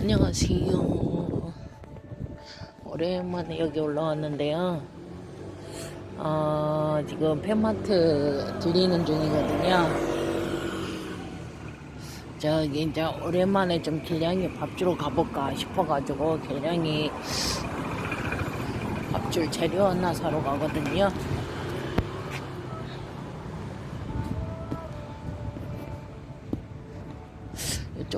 안녕하세요. 오랜만에 여기 올라왔는데요. 어, 지금 펜마트 들리는 중이거든요. 저기 이제 오랜만에 좀 길냥이 밥 주러 가볼까 싶어가지고 길냥이 밥줄 재료 하나 사러 가거든요.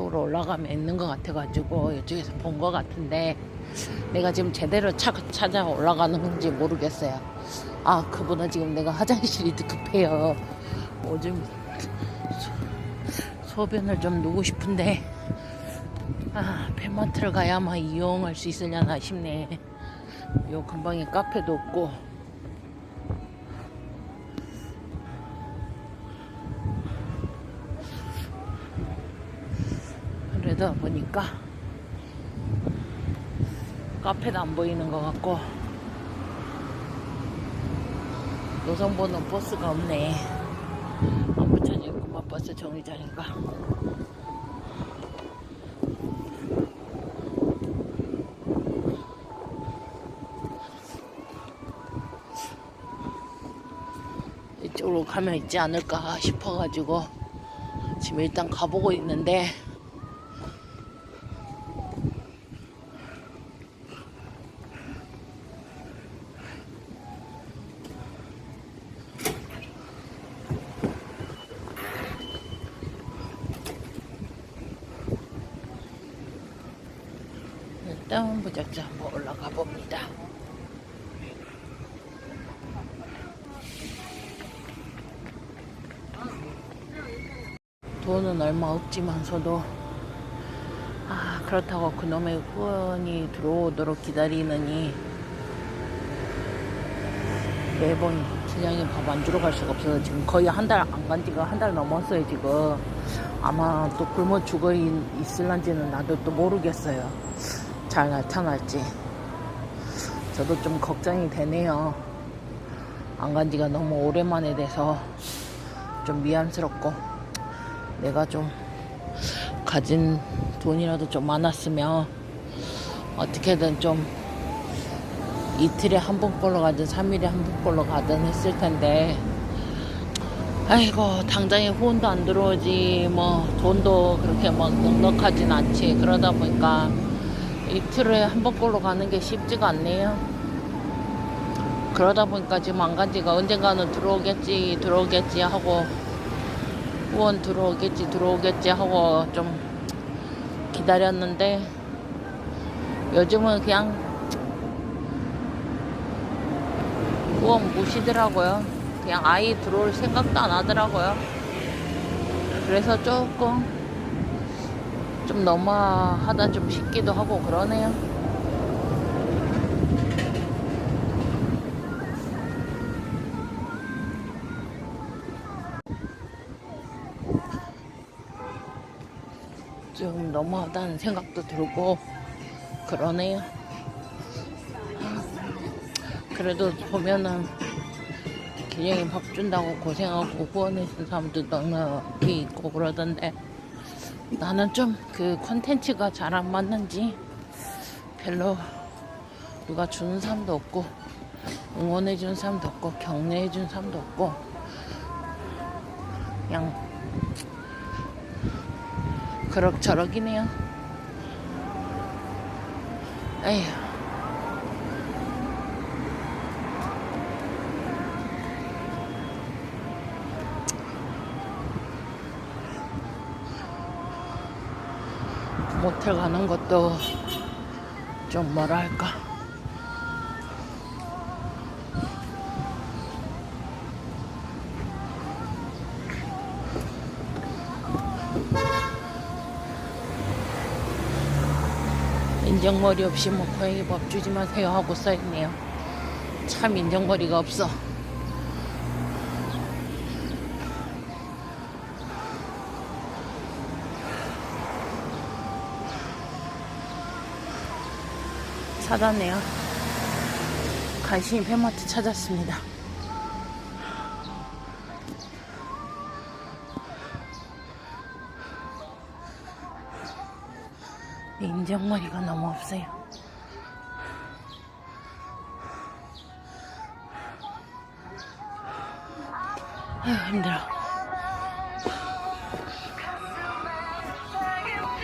쪽으로 올라가면 있는 것 같아가지고 이쪽에서 본 것 같은데 내가 지금 제대로 차, 찾아 올라가는 건지 모르겠어요. 아 그보다 지금 내가 화장실이 급해요. 소, 소변을 좀 누고 싶은데 아 펜마트를 가야만 이용할 수 있으려나 싶네. 요 근방에 카페도 없고 그러다 보니까 카페도 안 보이는 것 같고 노선보는 버스가 없네. 안 붙여지구만 버스 정류장인가? 이쪽으로 가면 있지 않을까 싶어가지고 지금 일단 가보고 있는데 일단 무작정 한번 올라가 봅니다. 돈은 얼마 없지만서도 아 그렇다고 그놈의 후원이 들어오도록 기다리느니 매번 기장이 밥안 주러 갈 수가 없어서 지금 거의 한 달 안 간 지가 한 달 넘었어요 지금 아마 또 굶어 죽어 있- 있을란지는 나도 또 모르겠어요 잘 나타날지. 저도 좀 걱정이 되네요. 안 간 지가 너무 오랜만에 돼서 좀 미안스럽고 내가 좀 가진 돈이라도 좀 많았으면 어떻게든 좀 이틀에 한 번꼴로 가든 3일에 한 번꼴로 가든 했을 텐데. 아이고 당장에 후원도 안 들어오지 뭐 돈도 그렇게 막 넉넉하진 않지. 그러다 보니까 이틀에 한 번꼴로 가는 게 쉽지가 않네요 그러다 보니까 지금 안 간 지가 언젠가는 들어오겠지 들어오겠지 하고 후원 들어오겠지 들어오겠지 하고 좀 기다렸는데 요즘은 그냥 후원 무시더라고요. 그냥 아이 들어올 생각도 안 하더라고요. 그래서 조금 좀 너무하다 좀 싶기도 하고 그러네요. 좀 너무하다는 생각도 들고 그러네요. 그래도 보면은 기령이 밥 준다고 고생하고 후원해준 사람들도 넉넉히 있고 그러던데 나는 좀 그 컨텐츠가 잘 안 맞는지 별로 누가 주는 사람도 없고 응원해 주는 사람도 없고 격려해 주는 사람도 없고 그냥 그럭저럭이네요. 에휴. 모텔 가는 것도 좀 뭐랄까. 인정머리 없이 뭐 고양이 밥 주지 마세요 하고 써있네요. 참 인정머리가 없어. 찾았네요. 간신히 펜마트 찾았습니다. 인정머리가 너무 없어요. 아휴, 힘들어.